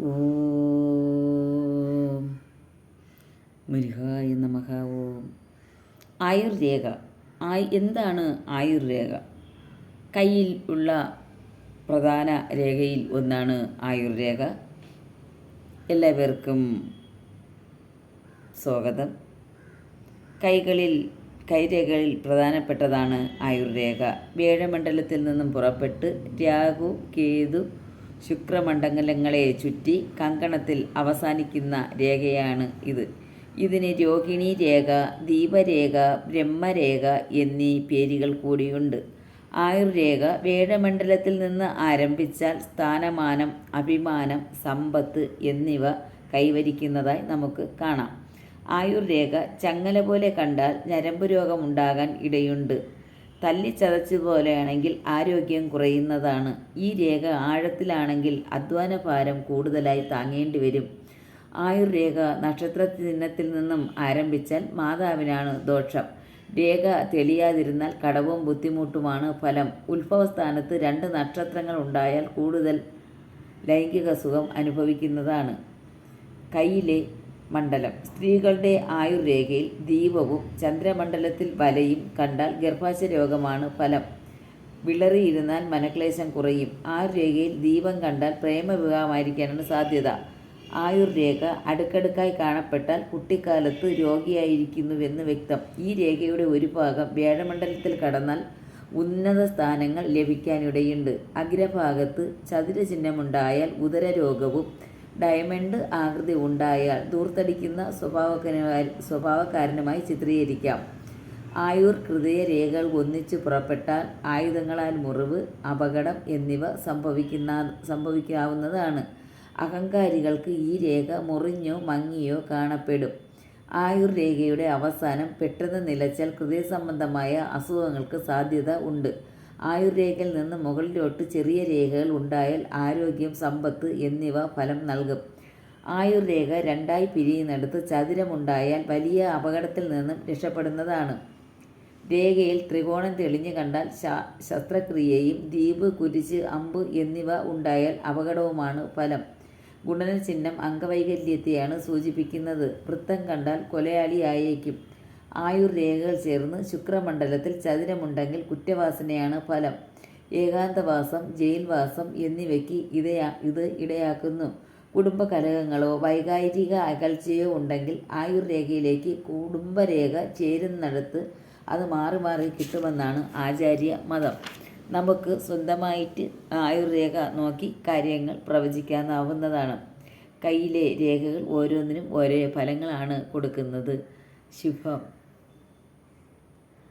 ഓം. മുരുഹായ നമഹ ഓം. ആയുർരേഖ. ആയ് എന്താണ് ആയുർരേഖ? കയ്യിൽ ഉള്ള പ്രധാന രേഖയിൽ ഒന്നാണ് ആയുർരേഖ. എല്ലാവർക്കും സ്വാഗതം. കൈകളിൽ കൈരേഖകളിൽ പ്രധാനപ്പെട്ടതാണ് ആയുർരേഖ. വേഴമണ്ഡലത്തിൽ നിന്നും പുറപ്പെട്ട് രാഹു കേതു ശുക്രമണ്ഡലങ്ങളെ ചുറ്റി കങ്കണത്തിൽ അവസാനിക്കുന്ന രേഖയാണ് ഇത്. ഇതിന് രോഹിണി രേഖ ദീപരേഖ ബ്രഹ്മരേഖ എന്നീ പേരുകൾ കൂടിയുണ്ട്. ആയുർരേഖ വേഴമണ്ഡലത്തിൽ നിന്ന് ആരംഭിച്ചാൽ സ്ഥാനമാനം അഭിമാനം സമ്പത്ത് എന്നിവ കൈവരിക്കുന്നതായി നമുക്ക് കാണാം. ആയുർരേഖ ചങ്ങല പോലെ കണ്ടാൽ ഞരമ്പ് രോഗമുണ്ടാകാൻ ഇടയുണ്ട്. തല്ലിച്ചതച്ചതുപോലെയാണെങ്കിൽ ആരോഗ്യം കുറയുന്നതാണ്. ഈ രേഖ ആഴത്തിലാണെങ്കിൽ അധ്വാന ഭാരം കൂടുതലായി താങ്ങേണ്ടി വരും ആയുർരേഖ നക്ഷത്ര ചിഹ്നത്തിൽ നിന്നും ആരംഭിച്ചാൽ മാതാവിനാണ് ദോഷം. രേഖ തെളിയാതിരുന്നാൽ കടവും ബുദ്ധിമുട്ടുമാണ് ഫലം. ഉത്ഭവസ്ഥാനത്ത് രണ്ട് നക്ഷത്രങ്ങൾ ഉണ്ടായാൽ കൂടുതൽ ലൈംഗിക സുഖം അനുഭവിക്കുന്നതാണ്. കയ്യിലെ മണ്ഡലം. സ്ത്രീകളുടെ ആയുർരേഖയിൽ ദീപവും ചന്ദ്രമണ്ഡലത്തിൽ വലയും കണ്ടാൽ ഗർഭാശയ രോഗമാണ് ഫലം. വിളറിയിരുന്നാൽ മനക്ലേശം കുറയും. ആയുർരേഖയിൽ ദീപം കണ്ടാൽ പ്രേമവിവാഹമായിരിക്കാനാണ് സാധ്യത. ആയുർരേഖ അടുക്കടുക്കായി കാണപ്പെട്ടാൽ കുട്ടിക്കാലത്ത് രോഗിയായിരിക്കുന്നുവെന്ന് വ്യക്തം. ഈ രേഖയുടെ ഒരു ഭാഗം വേഴമണ്ഡലത്തിൽ കടന്നാൽ ഉന്നത സ്ഥാനങ്ങൾ ലഭിക്കാനിടയുണ്ട്. അഗ്രഭാഗത്ത് ചതുരചിഹ്നമുണ്ടായാൽ ഉദരരോഗവും ഡയമണ്ട് ആകൃതി ഉണ്ടായാൽ ദൂർത്തടിക്കുന്ന സ്വഭാവക്കാരനുമായി സ്വഭാവക്കാരനുമായി ചിത്രീകരിക്കാം. ആയുർ ഹൃദയ രേഖകൾ ഒന്നിച്ചു പുറപ്പെട്ടാൽ ആയുധങ്ങളാൽ മുറിവ് അപകടം എന്നിവ സംഭവിക്കുന്ന സംഭവിക്കാവുന്നതാണ്. അഹങ്കാരികൾക്ക് ഈ രേഖ മുറിഞ്ഞോ മങ്ങിയോ കാണപ്പെടും. ആയുർ രേഖയുടെ അവസാനം പെട്ടെന്ന് നിലച്ചാൽ ഹൃദയ സംബന്ധമായ അസുഖങ്ങൾക്ക് സാധ്യത ഉണ്ട്. ആയുർരേഖയിൽ നിന്ന് മുകളിലോട്ട് ചെറിയ രേഖകൾ ഉണ്ടായാൽ ആരോഗ്യം സമ്പത്ത് എന്നിവ ഫലം നൽകും. ആയുർരേഖ രണ്ടായി പിരിയുന്നിടത്ത് ചതുരമുണ്ടായാൽ വലിയ അപകടത്തിൽ നിന്നും രക്ഷപ്പെടുന്നതാണ്. രേഖയിൽ ത്രികോണം തെളിഞ്ഞു കണ്ടാൽ ശസ്ത്രക്രിയയും ദ്വീപ് കുരിശ് അമ്പ് എന്നിവ ഉണ്ടായാൽ അപകടവുമാണ് ഫലം. ഗുണന ചിഹ്നം അംഗവൈകല്യത്തെയാണ് സൂചിപ്പിക്കുന്നത്. വൃത്തം കണ്ടാൽ കൊലയാളിയായേക്കും. ആയുർ രേഖകൾ ചേർന്ന് ശുക്രമണ്ഡലത്തിൽ ചതുരമുണ്ടെങ്കിൽ കുറ്റവാസനയാണ് ഫലം. ഏകാന്തവാസം ജയിൽവാസം എന്നിവയ്ക്ക് ഇതയാ ഇത് ഇടയാക്കുന്നു. കുടുംബ കലഹങ്ങളോ വൈകാരിക അകൽച്ചയോ ഉണ്ടെങ്കിൽ ആയുർരേഖയിലേക്ക് കുടുംബരേഖ ചേരുന്നിടത്ത് അത് മാറി മാറി കിട്ടുമെന്നാണ് ആചാര്യ മതം നമുക്ക് സ്വന്തമായിട്ട് ആയുർരേഖ നോക്കി കാര്യങ്ങൾ പ്രവചിക്കാനാവുന്നതാണ്. കയ്യിലെ രേഖകൾ ഓരോന്നിനും ഓരോ ഫലങ്ങളാണ് കൊടുക്കുന്നത്. ശുഭം.